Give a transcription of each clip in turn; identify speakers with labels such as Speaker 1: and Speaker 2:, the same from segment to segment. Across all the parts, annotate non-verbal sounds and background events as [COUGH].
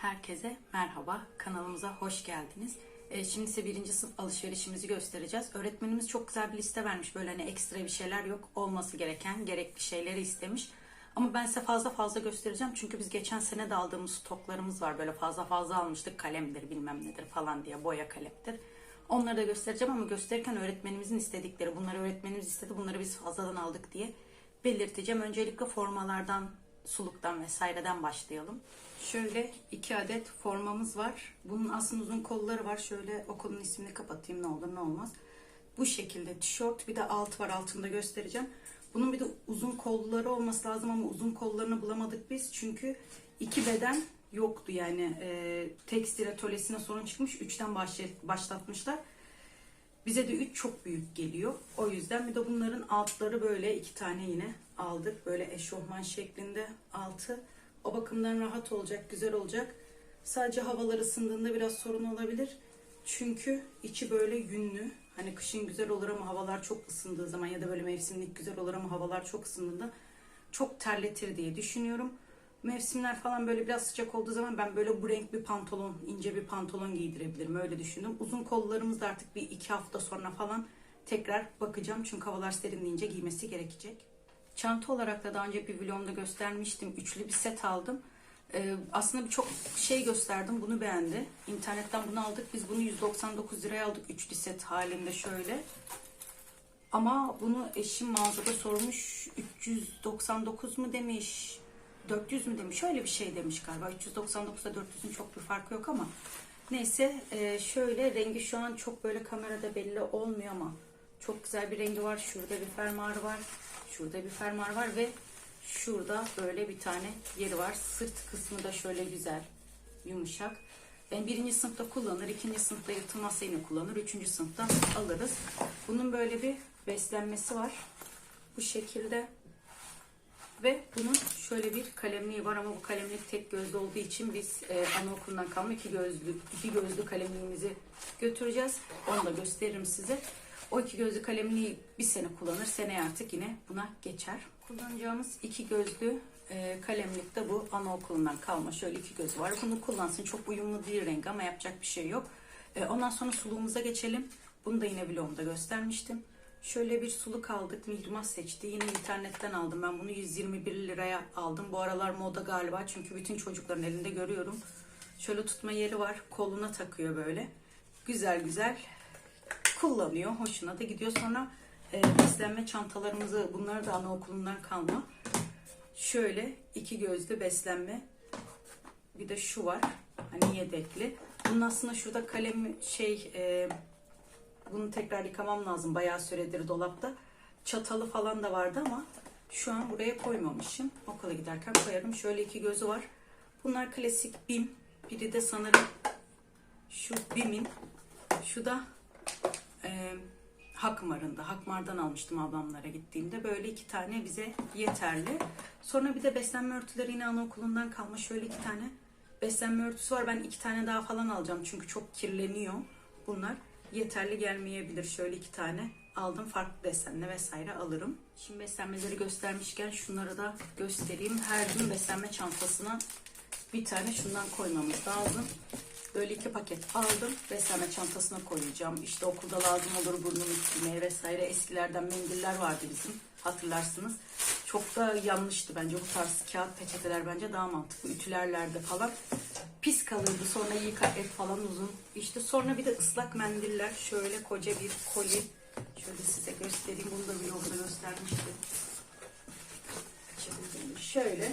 Speaker 1: Herkese merhaba, kanalımıza hoş geldiniz. Ee, şimdi size birinci sınıf alışverişimizi göstereceğiz. Öğretmenimiz çok güzel bir liste vermiş. Böyle hani ekstra bir şeyler yok. Olması gereken, gerekli şeyleri istemiş. Ama ben size fazla fazla göstereceğim. Çünkü biz geçen sene de aldığımız stoklarımız var. Böyle fazla fazla almıştık. Kalemdir, bilmem nedir falan diye. Boya kalemdir. Onları da göstereceğim ama gösterirken öğretmenimizin istedikleri. Bunları öğretmenimiz istedi. Bunları biz fazladan aldık diye belirteceğim. Öncelikle formalardan, suluktan vesaireden başlayalım. Şöyle iki adet formamız var. Bunun aslında uzun kolları var. Şöyle okulun ismini kapatayım ne olur ne olmaz. Bu şekilde tişört bir de alt var altında göstereceğim. Bunun bir de uzun kolları olması lazım ama uzun kollarını bulamadık biz. Çünkü iki beden yoktu yani. E, tekstil atölyesine sorun çıkmış. Üçten başla- başlatmışlar. Bize de 3 çok büyük geliyor. O yüzden bir de bunların altları böyle iki tane yine aldık. Böyle eşofman şeklinde altı. O bakımdan rahat olacak, güzel olacak. Sadece havalar ısındığında biraz sorun olabilir. Çünkü içi böyle yünlü. Hani kışın güzel olur ama havalar çok ısındığı zaman ya da böyle mevsimlik güzel olur ama havalar çok ısındığında çok terletir diye düşünüyorum. Mevsimler falan böyle biraz sıcak olduğu zaman ben böyle bu renk bir pantolon, ince bir pantolon giydirebilirim. Öyle düşündüm. Uzun kollarımız da artık bir iki hafta sonra falan tekrar bakacağım. Çünkü havalar serinleyince giymesi gerekecek. Çanta olarak da daha önce bir vlogumda göstermiştim. Üçlü bir set aldım. Ee, aslında birçok şey gösterdim. Bunu beğendi. İnternetten bunu aldık. Biz bunu 199 liraya aldık. Üçlü set halinde şöyle. Ama bunu eşim mağazada sormuş. 399 mu demiş, 400 mü demiş. Öyle bir şey demiş galiba. 399'da 400'ün çok bir farkı yok ama. Neyse e, şöyle rengi şu an çok böyle kamerada belli olmuyor ama çok güzel bir rengi var. Şurada bir fermuarı var. Şurada bir fermuar var ve şurada böyle bir tane yeri var. Sırt kısmı da şöyle güzel, yumuşak. Ben birinci sınıfta kullanır, ikinci sınıfta yırtılmazsa yine kullanır, üçüncü sınıfta alırız. Bunun böyle bir beslenmesi var. Bu şekilde. Ve bunun şöyle bir kalemliği var ama bu kalemlik tek gözlü olduğu için biz e, anaokulundan kalma iki gözlü, iki gözlü kalemliğimizi götüreceğiz. Onu da gösteririm size. O iki gözlü kalemliği bir sene kullanır. Seneye artık yine buna geçer. Kullanacağımız iki gözlü e, kalemlik de bu anaokulundan kalma. Şöyle iki gözü var. Bunu kullansın. Çok uyumlu değil renk ama yapacak bir şey yok. E, ondan sonra suluğumuza geçelim. Bunu da yine vlogumda göstermiştim. Şöyle bir suluk aldık. Mihrimah seçti. Yine internetten aldım. Ben bunu 121 liraya aldım. Bu aralar moda galiba. Çünkü bütün çocukların elinde görüyorum. Şöyle tutma yeri var. Koluna takıyor böyle. Güzel güzel kullanıyor. Hoşuna da gidiyor. Sonra e, beslenme çantalarımızı bunları da anaokulundan kalma. Şöyle iki gözlü beslenme. Bir de şu var. Hani yedekli. Bunun aslında şurada kalemi şey e, bunu tekrar yıkamam lazım. Bayağı süredir dolapta. Çatalı falan da vardı ama şu an buraya koymamışım. Okula giderken koyarım. Şöyle iki gözü var. Bunlar klasik BİM. Biri de sanırım şu BİM'in. Şu da e, Hakmar'ında. Hakmar'dan almıştım ablamlara gittiğimde. Böyle iki tane bize yeterli. Sonra bir de beslenme örtüleri yine anaokulundan kalma. Şöyle iki tane beslenme örtüsü var. Ben iki tane daha falan alacağım. Çünkü çok kirleniyor bunlar. Yeterli gelmeyebilir. Şöyle iki tane aldım. Farklı desenle vesaire alırım. Şimdi beslenmeleri göstermişken şunları da göstereyim. Her gün beslenme çantasına bir tane şundan koymamız lazım. Böyle iki paket aldım. Beslenme çantasına koyacağım. İşte okulda lazım olur burnumu silmeye vesaire. Eskilerden mendiller vardı bizim. Hatırlarsınız. Çok da yanlıştı bence. Bu tarz kağıt peçeteler bence daha mantıklı. Ütülerlerde falan. Pis kalırdı. Sonra yıka et falan uzun. İşte sonra bir de ıslak mendiller. Şöyle koca bir koli. Şöyle size göstereyim. Bunu da vlogda göstermiştim. Şöyle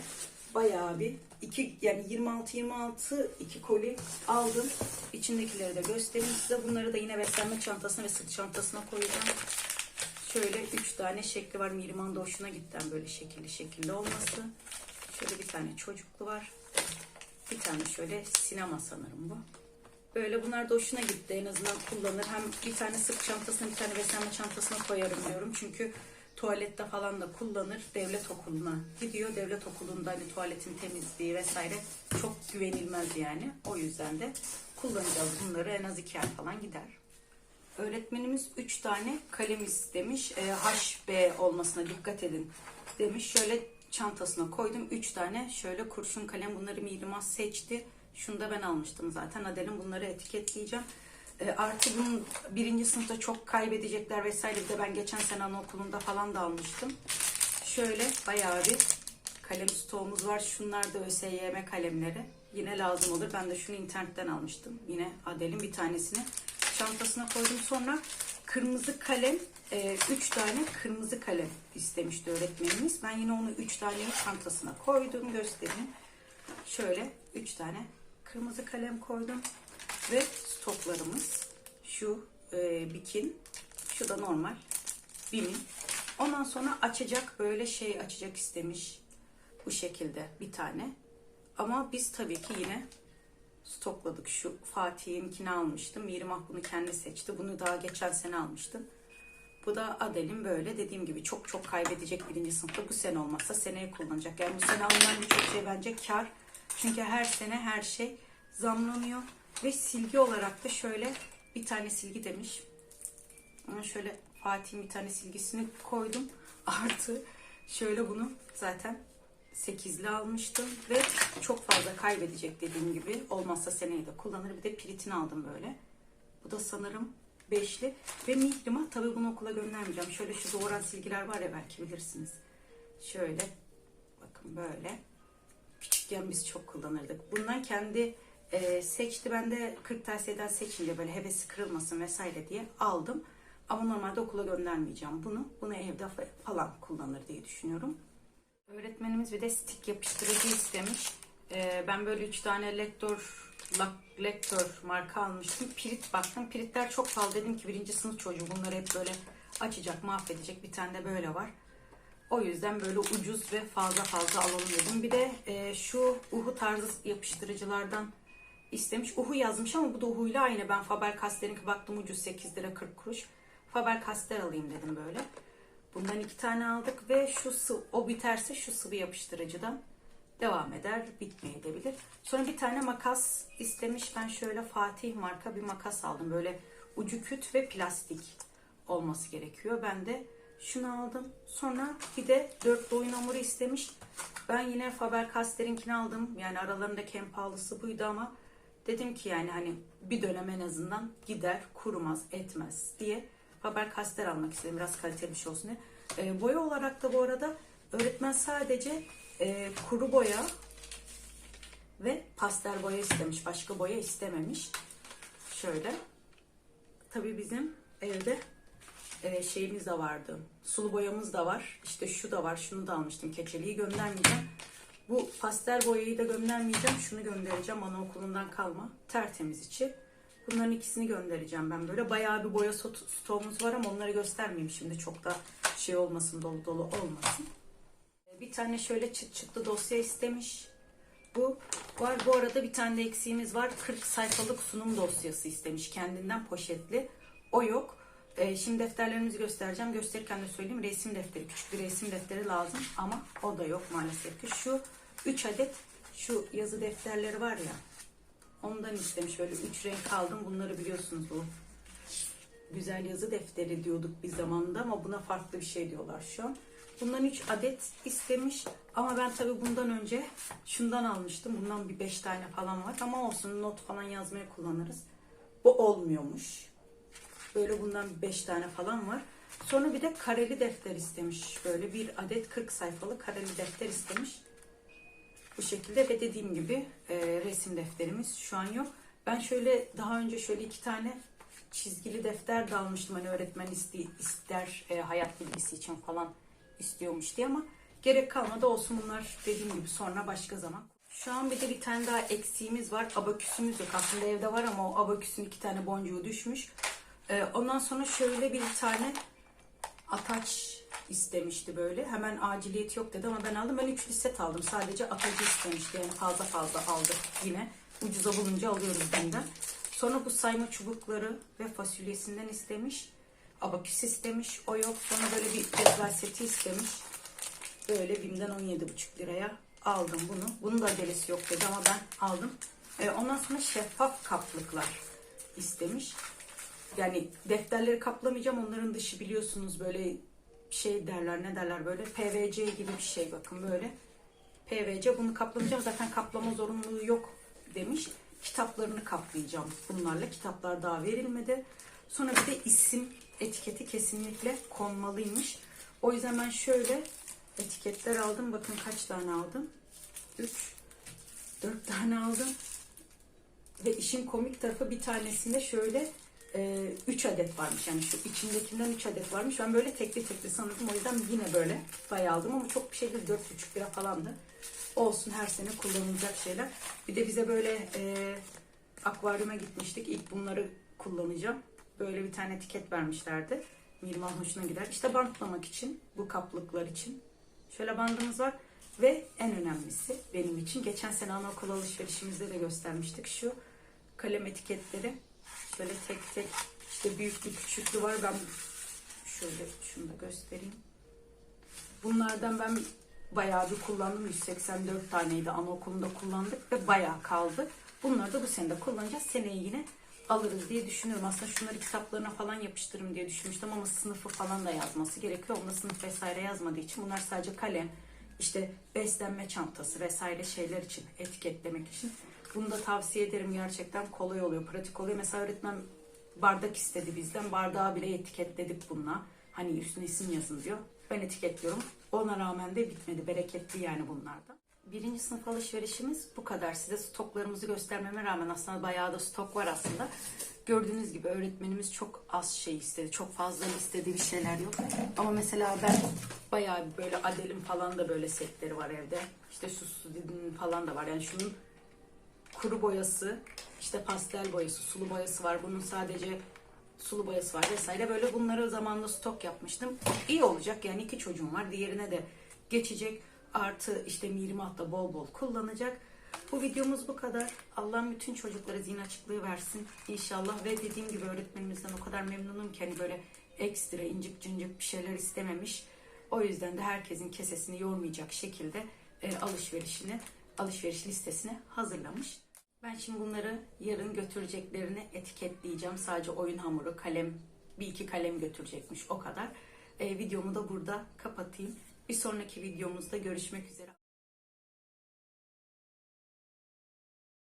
Speaker 1: bayağı bir iki yani 26 26 iki koli aldım. İçindekileri de göstereyim size. Bunları da yine beslenme çantasına ve sırt çantasına koyacağım. Şöyle üç tane şekli var. Miriman da hoşuna gitti yani böyle şekilli şekilli olması. Şöyle bir tane çocuklu var. Bir tane şöyle sinema sanırım bu. Böyle bunlar da hoşuna gitti. En azından kullanır. Hem bir tane sırt çantasına bir tane beslenme çantasına koyarım diyorum. Çünkü tuvalette falan da kullanır. Devlet okuluna gidiyor. Devlet okulunda hani tuvaletin temizliği vesaire çok güvenilmez yani. O yüzden de kullanacağız bunları. En az iki ay falan gider. Öğretmenimiz 3 tane kalem istemiş. E, HB olmasına dikkat edin demiş. Şöyle çantasına koydum. 3 tane şöyle kurşun kalem. Bunları Mihrimah seçti. Şunu da ben almıştım zaten. Adel'in bunları etiketleyeceğim. E, artı bunun birinci sınıfta çok kaybedecekler vesaire. Bir de ben geçen sene anaokulunda falan da almıştım. Şöyle bayağı bir kalem stoğumuz var. Şunlar da ÖSYM kalemleri. Yine lazım olur. Ben de şunu internetten almıştım. Yine Adel'in bir tanesini çantasına koydum. Sonra kırmızı kalem, 3 tane kırmızı kalem istemişti öğretmenimiz. Ben yine onu 3 taneyi çantasına koydum. Göstereyim. Şöyle 3 tane kırmızı kalem koydum. Ve stoklarımız şu e, bikin, şu da normal bimin. Ondan sonra açacak böyle şey açacak istemiş. Bu şekilde bir tane. Ama biz tabii ki yine stokladık. Şu Fatih'inkini almıştım. Mirmah bunu kendi seçti. Bunu daha geçen sene almıştım. Bu da Adel'in böyle dediğim gibi çok çok kaybedecek birinci sınıfta. Bu sene olmazsa seneye kullanacak. Yani bu sene alınan birçok şey bence kar. Çünkü her sene her şey zamlanıyor. Ve silgi olarak da şöyle bir tane silgi demiş. Şöyle Fatih'in bir tane silgisini koydum. [LAUGHS] Artı şöyle bunu zaten 8'li almıştım ve çok fazla kaybedecek dediğim gibi. Olmazsa seneye de kullanır. Bir de piritini aldım böyle. Bu da sanırım 5'li. Ve Mihrimah tabii bunu okula göndermeyeceğim. Şöyle şu doğuran silgiler var ya belki bilirsiniz. Şöyle bakın böyle. Küçükken biz çok kullanırdık. Bundan kendi e, seçti. Ben de 40 tavsiyeden seçince böyle hevesi kırılmasın vesaire diye aldım. Ama normalde okula göndermeyeceğim bunu. Bunu evde fa- falan kullanır diye düşünüyorum. Öğretmenimiz bir de stick yapıştırıcı istemiş. Ee, ben böyle üç tane lektör, lektör marka almıştım. Pirit baktım. Piritler çok pahalı. Dedim ki birinci sınıf çocuğu bunları hep böyle açacak, mahvedecek. Bir tane de böyle var. O yüzden böyle ucuz ve fazla fazla alalım dedim. Bir de e, şu uhu tarzı yapıştırıcılardan istemiş. Uhu yazmış ama bu da uhuyla aynı. Ben Faber-Castell'inki baktım ucuz 8 lira 40 kuruş. Faber-Castell alayım dedim böyle. Bundan iki tane aldık ve şu sı o biterse şu sıvı yapıştırıcıdan devam eder, bitmeyebilir. Sonra bir tane makas istemiş. Ben şöyle Fatih marka bir makas aldım. Böyle ucu küt ve plastik olması gerekiyor. Ben de şunu aldım. Sonra bir de dörtlü oyun hamuru istemiş. Ben yine Faber-Castell'inkini aldım. Yani aralarındaki en pahalısı buydu ama dedim ki yani hani bir dönem en azından gider, kurumaz, etmez diye Faber-Castell almak istedim. Biraz kaliteli bir şey olsun diye. E, boya olarak da bu arada öğretmen sadece e, kuru boya ve pastel boya istemiş. Başka boya istememiş. Şöyle. Tabii bizim evde e, şeyimiz de vardı. Sulu boyamız da var. İşte şu da var. Şunu da almıştım. Keçeliği göndermeyeceğim. Bu pastel boyayı da göndermeyeceğim. Şunu göndereceğim. Anaokulundan kalma. Tertemiz içi. Bunların ikisini göndereceğim ben böyle. Bayağı bir boya stoğumuz var ama onları göstermeyeyim şimdi. Çok da şey olmasın, dolu dolu olmasın. Bir tane şöyle çıt çıtlı dosya istemiş. Bu var. Bu arada bir tane de eksiğimiz var. 40 sayfalık sunum dosyası istemiş. Kendinden poşetli. O yok. Ee, şimdi defterlerimizi göstereceğim. Gösterirken de söyleyeyim. Resim defteri. Küçük bir resim defteri lazım. Ama o da yok maalesef ki. Şu 3 adet şu yazı defterleri var ya. Ondan istemiş. Böyle 3 renk aldım. Bunları biliyorsunuz bu. Güzel yazı defteri diyorduk bir zamanda ama buna farklı bir şey diyorlar şu an. Bundan 3 adet istemiş ama ben tabii bundan önce şundan almıştım. Bundan bir 5 tane falan var ama olsun not falan yazmaya kullanırız. Bu olmuyormuş. Böyle bundan 5 tane falan var. Sonra bir de kareli defter istemiş. Böyle bir adet 40 sayfalı kareli defter istemiş. Bu şekilde ve dediğim gibi e, resim defterimiz şu an yok. Ben şöyle daha önce şöyle iki tane çizgili defter de almıştım. Hani öğretmen iste, ister e, hayat bilgisi için falan istiyormuş diye ama gerek kalmadı olsun bunlar dediğim gibi sonra başka zaman. Şu an bir de bir tane daha eksiğimiz var. Abaküsümüz yok. Aslında evde var ama o abaküsün iki tane boncuğu düşmüş. E, ondan sonra şöyle bir tane ataç istemişti böyle. Hemen aciliyet yok dedi ama ben aldım. Ben üçlü set aldım. Sadece atacı istemişti. Yani fazla fazla aldık yine. Ucuza bulunca alıyoruz benden. Sonra bu sayma çubukları ve fasulyesinden istemiş. Abaküs istemiş. O yok. Sonra böyle bir cezve seti istemiş. Böyle BİM'den 17,5 liraya aldım bunu. Bunun da acelesi yok dedi ama ben aldım. Ee, ondan sonra şeffaf kaplıklar istemiş. Yani defterleri kaplamayacağım. Onların dışı biliyorsunuz böyle şey derler ne derler böyle PVC gibi bir şey bakın böyle. PVC bunu kaplamayacağım. Zaten kaplama zorunluluğu yok demiş. Kitaplarını kaplayacağım bunlarla. Kitaplar daha verilmedi. Sonra bir de isim etiketi kesinlikle konmalıymış. O yüzden ben şöyle etiketler aldım. Bakın kaç tane aldım. 3 4 tane aldım. Ve işin komik tarafı bir tanesinde şöyle 3 adet varmış. Yani şu içindekinden 3 adet varmış. Ben böyle tekli tekli sanırdım. O yüzden yine böyle bayağı aldım ama çok bir şey değil. 4,5 lira falandı. Olsun her sene kullanılacak şeyler. Bir de bize böyle e, akvaryuma gitmiştik. İlk bunları kullanacağım. Böyle bir tane etiket vermişlerdi. Mirman hoşuna gider. İşte bantlamak için, bu kaplıklar için. Şöyle bandımız var. Ve en önemlisi benim için geçen sene anaokul alışverişimizde de göstermiştik. Şu kalem etiketleri. Şöyle tek tek işte büyüklü küçüklü var. Ben şöyle şunu da göstereyim. Bunlardan ben bayağı bir kullandım. 184 taneydi anaokulunda kullandık ve bayağı kaldı. Bunları da bu sene de kullanacağız. Seneye yine alırız diye düşünüyorum. Aslında şunları kitaplarına falan yapıştırırım diye düşünmüştüm ama sınıfı falan da yazması gerekiyor. Onda sınıf vesaire yazmadığı için bunlar sadece kalem, işte beslenme çantası vesaire şeyler için etiketlemek için. Bunu da tavsiye ederim gerçekten kolay oluyor, pratik oluyor. Mesela öğretmen bardak istedi bizden. Bardağı bile etiketledik bununla. Hani üstüne isim yazın diyor. Ben etiketliyorum. Ona rağmen de bitmedi. Bereketli yani bunlardan. Birinci sınıf alışverişimiz bu kadar. Size stoklarımızı göstermeme rağmen aslında bayağı da stok var aslında. Gördüğünüz gibi öğretmenimiz çok az şey istedi. Çok fazla istediği bir şeyler yok. Ama mesela ben bayağı böyle Adel'in falan da böyle setleri var evde. İşte Sussudi'nin falan da var. Yani şunun kuru boyası, işte pastel boyası, sulu boyası var. Bunun sadece sulu boyası var vesaire. Böyle bunları zamanla stok yapmıştım. İyi olacak yani iki çocuğum var. Diğerine de geçecek. Artı işte Mirimat da bol bol kullanacak. Bu videomuz bu kadar. Allah bütün çocuklara zihin açıklığı versin inşallah. Ve dediğim gibi öğretmenimizden o kadar memnunum ki hani böyle ekstra incik cincik bir şeyler istememiş. O yüzden de herkesin kesesini yormayacak şekilde e, alışverişini, alışveriş listesini hazırlamış. Ben şimdi bunları yarın götüreceklerini etiketleyeceğim. Sadece oyun hamuru, kalem, bir iki kalem götürecekmiş o kadar. E, videomu da burada kapatayım. Bir sonraki videomuzda görüşmek üzere.